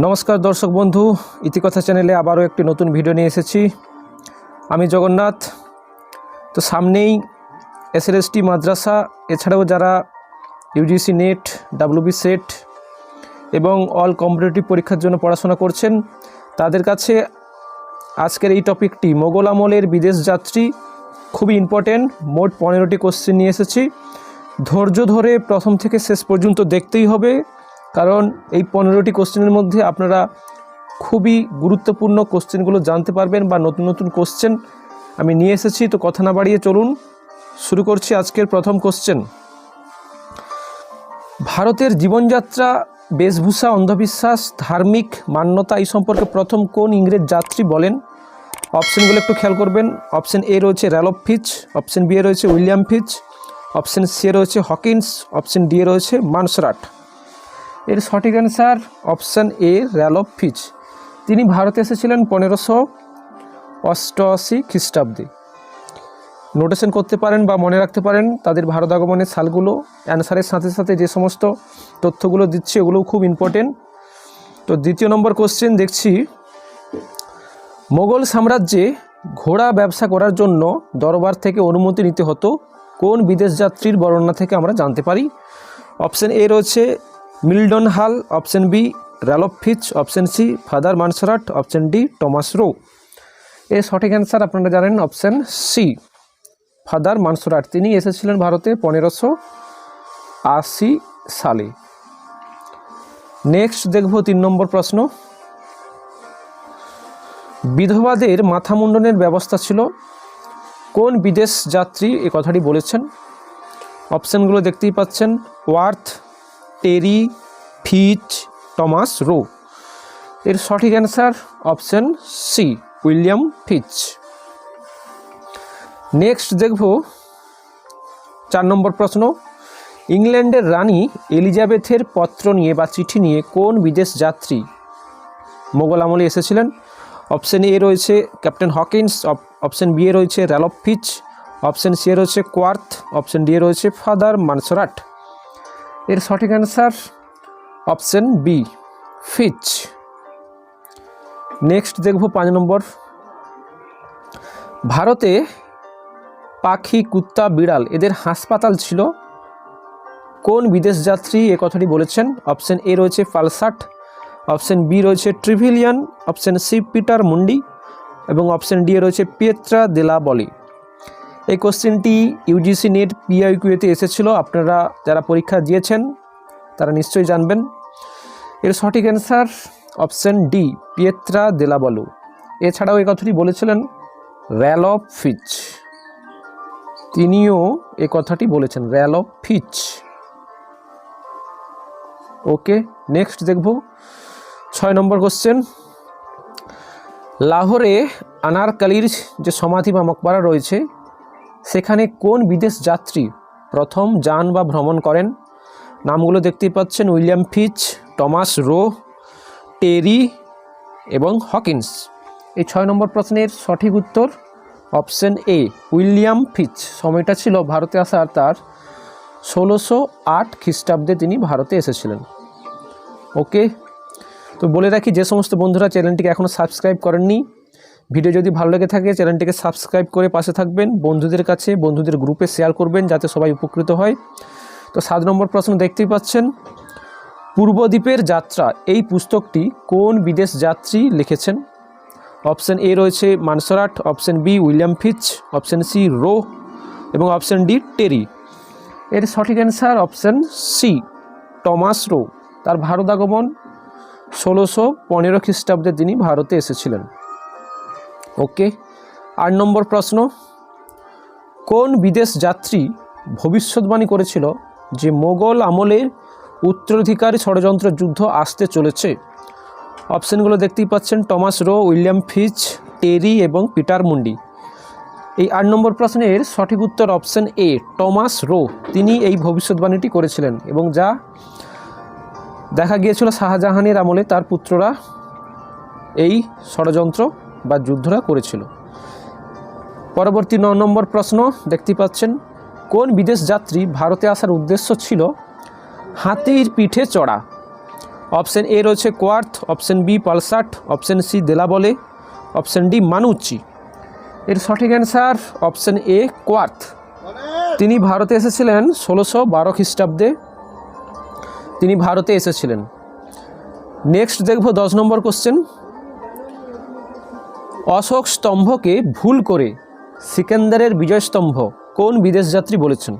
নমস্কার দর্শক বন্ধু, ইতিকথা চ্যানেলে আবারও একটি নতুন ভিডিও নিয়ে এসেছি। আমি জগন্নাথ। তো সামনেই এসএলএসটি মাদ্রাসা, এছাড়াও যারা ইউজিসি নেট ডাব্লিউবি সেট এবং অল কম্পিটিটিভ পরীক্ষার জন্য পড়াশোনা করছেন, তাদের কাছে আজকের এই টপিকটি, মোগল আমলের বিদেশ যাত্রী, খুবই ইম্পর্টেন্ট মোট পনেরোটি কোশ্চেন নিয়ে এসেছি। ধৈর্য ধরে প্রথম থেকে শেষ পর্যন্ত দেখতেই হবে। কারণ এই পনেরোটি কোশ্চেনের মধ্যে আপনারা খুবই গুরুত্বপূর্ণ কোশ্চেনগুলো জানতে পারবেন বা নতুন নতুন কোশ্চেন আমি নিয়ে এসেছি। তো কথা না বাড়িয়ে চলুন, শুরু করছি আজকের প্রথম কোশ্চেন ভারতের জীবনযাত্রা, বেশভূষা, অন্ধবিশ্বাস, ধার্মিক মান্যতা এই সম্পর্কে প্রথম কোন ইংরেজ যাত্রী বলেন? অপশনগুলো একটু খেয়াল করবেন। অপশান এ রয়েছে র্যালফ ফিচ অপশন বি রয়েছে উইলিয়াম ফিচ অপশন সি রয়েছে হকিন্স অপশান ডি রয়েছে মানসরাট এর সঠিক অ্যান্সার অপশান এ র্যালফ ফিচ তিনি ভারতে এসেছিলেন পনেরোশো অষ্টআশি খ্রিস্টাব্দে। নোটেশন করতে পারেন বা মনে রাখতে পারেন, তাদের ভারত আগমনের সালগুলো অ্যান্সারের সাথে সাথে যে সমস্ত তথ্যগুলো দিচ্ছে ওগুলোও খুব ইম্পর্টেন্ট তো দ্বিতীয় নম্বর কোশ্চেন দেখছি, মোগল সাম্রাজ্যে ঘোড়া ব্যবসা করার জন্য দরবার থেকে অনুমতি নিতে হতো। কোন বিদেশ যাত্রীর বর্ণনা থেকে আমরা জানতে পারি? অপশান এ রয়েছে Mildenhall, option B Ralph Fitch, option C, father Monserrate, option D, Thomas Roe. এর সঠিক অ্যান্সার আপনারা জানেন, অপশন সি, ফাদার মানসরাট। তিনি এসেছিলেন ভারতে পনেরোশো আশি সালে। নেক্সট দেখব তিন নম্বর প্রশ্ন। বিধবাদের মাথা মুন্ডনের ব্যবস্থা ছিল। কোন বিদেশ যাত্রী এ কথাটি বলেছেন? অপশানগুলো দেখতেই পাচ্ছেন। ওয়ার্থ টেরি, ফিচ, টমাস, রো। এর সঠিক answer option C, William Fitch. Next দেখব চার নম্বর প্রশ্ন। ইংল্যান্ডের রানী এলিজাবেথের পত্র নিয়ে বা চিঠি নিয়ে কোন বিদেশ যাত্রী মোগল আমলে এসেছিলেন? অপশন এ রয়েছে ক্যাপ্টেন হকিন্স অপশন বি এ রয়েছে র্যালফ ফিচ, অপশন সি এ রয়েছে কোয়ার্থ, অপশন ডি এ রয়েছে ফাদার মানসরাট। এর সঠিক answer option B Fitch next দেখব পাঁচ নম্বর। ভারতে পাখি, কুত্তা, বিড়াল এদের হাসপাতাল ছিল। কোন বিদেশ যাত্রী এ কথাটি বলেছেন? অপশন এ রয়েছে ফালসাট অপশন বি রয়েছে ট্রিভিলিয়ান অপশন সি পিটার মুন্ডি এবং অপশন ডি রয়েছে পিয়েত্রা দেলা বলি এই কোশ্চেনটি ইউজিসি নেট পিআইকিউতে এসেছিল। আপনারা যারা পরীক্ষা দিয়েছেন, তারা নিশ্চয়ই জানবেন। এর সঠিক answer option D Pietro Della Valle এছাড়াও এই কথাটি বলেছিলেন র্যাল অফ ফিচ তিনিও এ কথাটি বলেছেন র্যাল অফ ফিচ ওকে নেক্সট দেখব। ছয় নম্বর কোশ্চেন। লাহোরে আনারকালির যে সমাধি বা মকবরা রয়েছে সেখানে কোন বিদেশ যাত্রী প্রথম যান বা ভ্রমণ করেন? নামগুলো দেখতেই পাচ্ছেন উইলিয়াম ফিচ, টমাস রো, টেরি এবং হকিন্স। এই ছয় নম্বর প্রশ্নের সঠিক উত্তর অপশন এ, উইলিয়াম ফিচ। সময়টা ছিল ভারতে আসার তার ষোলোশো আট খ্রিস্টাব্দে তিনি ভারতে এসেছিলেন। ওকে, তো বলে রাখি যে সমস্ত বন্ধুরা চ্যানেলটিকে এখনও সাবস্ক্রাইব করেননি ভিডিও যদি ভালো লেগে থাকে, চ্যানেলটিকে সাবস্ক্রাইব করে পাশে থাকবেন। বন্ধুদের কাছে, বন্ধুদের গ্রুপে শেয়ার করবেন যাতে সবাই উপকৃত হয়। তো সাত নম্বর প্রশ্ন দেখতেই পাচ্ছেন। পূর্বদ্বীপের যাত্রা, এই পুস্তকটি কোন বিদেশ যাত্রী লিখেছেন? অপশান এ রয়েছে Monserrate, option B William Fitch option C Roe এবং অপশন ডি টেরি। এর সঠিক answer option C, Thomas Roe. তার ভারত আগমন ষোলোশো পনেরো খ্রিস্টাব্দে তিনি ভারতে এসেছিলেন। ওকে আট নম্বর প্রশ্ন, কোন বিদেশ যাত্রী ভবিষ্যৎবাণী করেছিল যে মোগল আমলের উত্তরাধিকারী ষড়যন্ত্র যুদ্ধ আসতে চলেছে? অপশানগুলো দেখতেই পাচ্ছেন, টমাস রো, উইলিয়াম ফিচ, টেরি এবং পিটার মুন্ডি। এই আট নম্বর প্রশ্নের সঠিক উত্তর অপশন এ, টমাস রো, তিনি এই ভবিষ্যৎবাণীটি করেছিলেন এবং যা দেখা গিয়েছিল শাহজাহানের আমলে তার পুত্ররা এই ষড়যন্ত্র বা যুদ্ধরা করেছিল। পরবর্তী ন নম্বর প্রশ্ন দেখতে পাচ্ছেন, কোন বিদেশ যাত্রী ভারতে আসার উদ্দেশ্য ছিল হাতির পিঠে চড়া? অপশন এ রয়েছে Coryat, option B Pelsaert, option C Della Valle, option D Manucci. এর সঠিক অ্যান্সার অপশন এ কোয়ার্থ। তিনি ভারতে এসেছিলেন ষোলোশো বারো খ্রিস্টাব্দে। তিনি ভারতে এসেছিলেন। নেক্সট দেখব দশ নম্বর কোশ্চেন। অশোক স্তম্ভকে ভুল করে সিকান্দারের বিজয় স্তম্ভ কোন বিদেশ যাত্রী বলেছেন?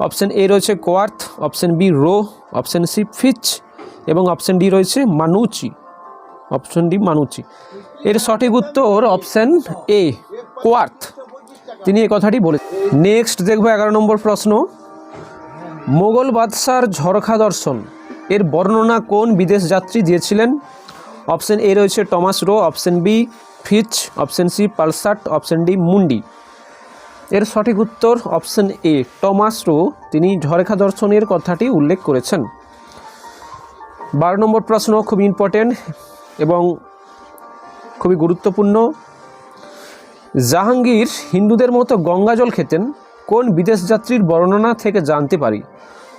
অপশন এ রয়েছে Coryat, option B Roe, option C Fitch এবং অপশন ডি রয়েছে মানুচি। Option D Manucci. এর সঠিক উত্তর অপশন এ, কোয়ার্থ। তিনি এই কথাটি বলে নেক্সট দেখব এগারো নম্বর প্রশ্ন। মোগল বাদশার ঝরখা দর্শন। এর বর্ণনা কোন বিদেশ যাত্রী দিয়েছিলেন? অপশন এ রয়েছে Thomas Roe, option B Fitch, option C, Pelsaert, option D, Mundy. এর সঠিক উত্তর অপশন এ, টমাস রো। তিনি ঝরেখা দর্শনের কথাটি উল্লেখ করেছেন। বারো নম্বর প্রশ্ন খুব ইম্পর্টেন্ট এবং খুবই গুরুত্বপূর্ণ। জাহাঙ্গীর হিন্দুদের মতো গঙ্গা জল খেতেন, কোন বিদেশ যাত্রীর বর্ণনা থেকে জানতে পারি?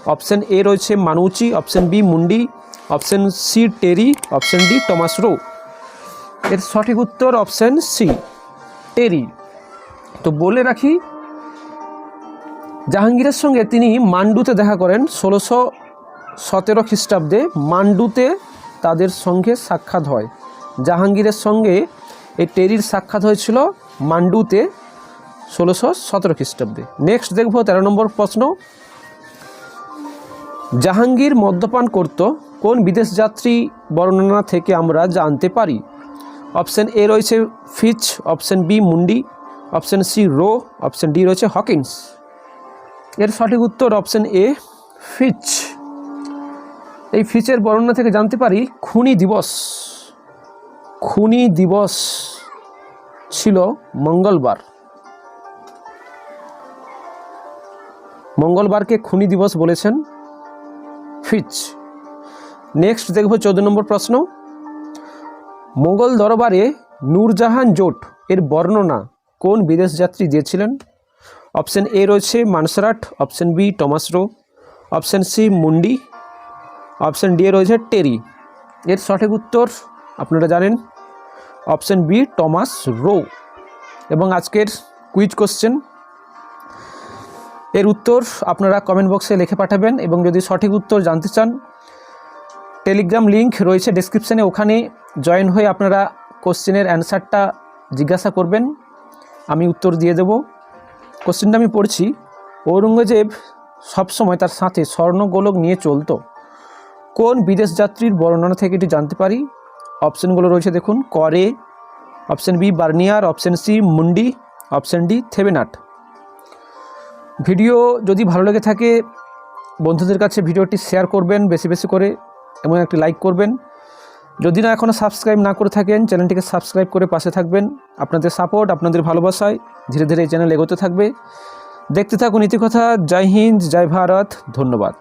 অপশন এ রয়েছে Manucci, option B Mundy, option C Terry, option D Thomas Roe. এর সঠিক উত্তর অপশন সি টেরি তো বলে রাখি, জাহাঙ্গীরের সঙ্গে তিনি মান্ডুতে দেখা করেন ষোলোশো সতেরো খ্রিস্টাব্দে। মান্ডুতে তাদের সঙ্গে সাক্ষাৎ হয়। জাহাঙ্গীরের সঙ্গে এই টেরির সাক্ষাৎ হয়েছিল মান্ডুতে ষোলোশো সতেরো খ্রিস্টাব্দে। নেক্সট দেখব তেরো নম্বর প্রশ্ন। জাহাঙ্গীর মদ্যপান করত, কোন বিদেশ যাত্রী বর্ণনা থেকে আমরা জানতে পারি? অপশন এ রয়েছে Fitch, option B Mundy, option C Roe, option D রয়েছে হকিংস এর সঠিক উত্তর অপশন এ ফিচ। এই ফিচের বর্ণনা থেকে জানতে পারি, খুনি দিবস। খুনি দিবস ছিল মঙ্গলবার। মঙ্গলবারকে খুনি দিবস বলেছেন ফিচ। নেক্সট দেখব চোদ্দ নম্বর প্রশ্ন। মোগল দরবারে নূরজাহান জোট এর বর্ণনা কোন বিদেশ যাত্রী দিয়েছিলেন? অপশন এ রয়েছে Monserrate, option B Thomas Roe, option C Mundy, option D রয়েছে টেরি। এর সঠিক উত্তর আপনারা জানেন, অপশন বি টমাস রো। এবং আজকের কুইজ কোশ্চেন এর উত্তর আপনারা কমেন্ট বক্সে লিখে পাঠাবেন এবং যদি সঠিক উত্তর জানতে চান টেলিগ্রাম লিংক রয়েছে ডেসক্রিপশানে ওখানে জয়েন হয়ে আপনারা কোশ্চেনের অ্যান্সারটা জিজ্ঞাসা করবেন। আমি উত্তর দিয়ে দেব। কোশ্চেনটা আমি পড়ছি, ঔরঙ্গজেব সবসময় তার সাথে স্বর্ণগোলক নিয়ে চলতো। কোন বিদেশ যাত্রীর বর্ণনা থেকে এটি জানতে পারি? অপশানগুলো রয়েছে দেখুন করে option B, Bernier. Option C, Mundy. Option D, Thevenot. Video যদি ভালো লেগে থাকে, বন্ধুদের কাছে ভিডিওটি শেয়ার করবেন বেশি বেশি করে। এবং একটি লাইক করবেন। যদি না এখনও সাবস্ক্রাইব না করে থাকেন চ্যানেলটিকে সাবস্ক্রাইব করে পাশে থাকবেন। আপনাদের সাপোর্ট আপনাদের ভালোবাসায় ধীরে ধীরে এই চ্যানেল এগোতে থাকবে। দেখতে থাকুন ইতিকথা। জয় হিন্দ, জয় ভারত। ধন্যবাদ।